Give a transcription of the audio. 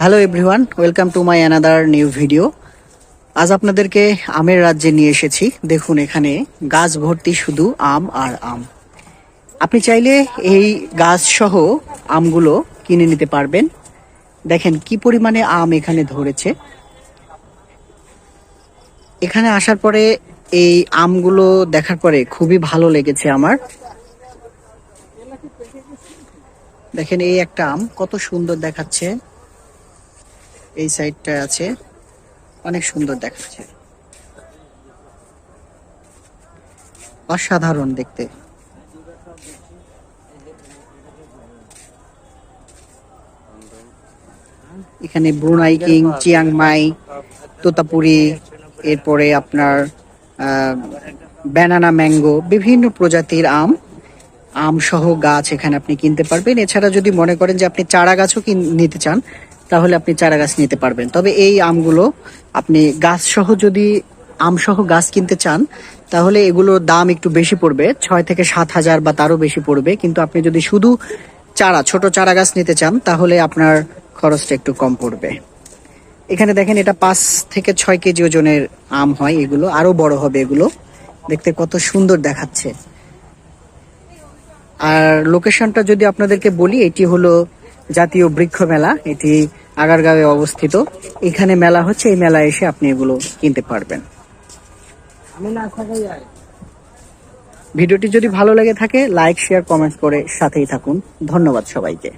Hello everyone welcome to my another new video আজ আপনাদেরকে আমের রাজ্যে নিয়ে এসেছি। দেখুন এখানে গাছ ভর্তি শুধু আম আর আম। আপনি চাইলে এই গাছ সহ আমগুলো কিনে নিতে পারবেন। দেখেন কি পরিমাণে আম এখানে ধরেছে। এখানে আসার পরে এই আমগুলো দেখার পরে খুবই ভালো লেগেছে আমার। দেখেন এই একটা আম কত সুন্দর দেখাচ্ছে। এই সাইডটা আছে। অনেক সুন্দর দেখাচ্ছে। অসাধারণ দেখতে। এখানে ব্রুনাই কিং চিয়াংমাই তোতাপুরি, এরপরে আপনার ব্যানানা ম্যাঙ্গো, বিভিন্ন প্রজাতির আম। আম সহ গাছ এখানে আপনি কিনতে পারবেন। এছাড়া যদি মনে করেন যে আপনি চারা গাছও নিতে চান তাহলে আপনি চারা গাছ নিতে পারবেন। তবে এই আমগুলো আপনি গাছ সহ যদি আম সহ গাছ কিনতে চান, তাহলে এগুলোর দাম একটু বেশি পড়বে, ছয় থেকে সাত হাজার বা তারও বেশি পড়বে। কিন্তু আপনি যদি শুধু চারা, ছোট চারা গাছ নিতে চান, তাহলে আপনার খরচটা একটু কম পড়বে। এখানে দেখেন এটা পাঁচ থেকে ছয় কেজি ওজনের আম হয় এগুলো আরও বড় হবে এগুলো। দেখতে কত সুন্দর দেখাচ্ছে। আর লোকেশনটা যদি আপনাদেরকে বলি, এটি হলো জাতীয় বৃক্ষ মেলা এটি আগারগাঁওয়ে অবস্থিত। এখানে মেলা হচ্ছে এই মেলায় এসে আপনি এগুলো কিনতে পারবেন। ভিডিওটি যদি ভালো লেগে থাকে লাইক শেয়ার কমেন্ট করে সাথেই থাকুন। ধন্যবাদ সবাইকে।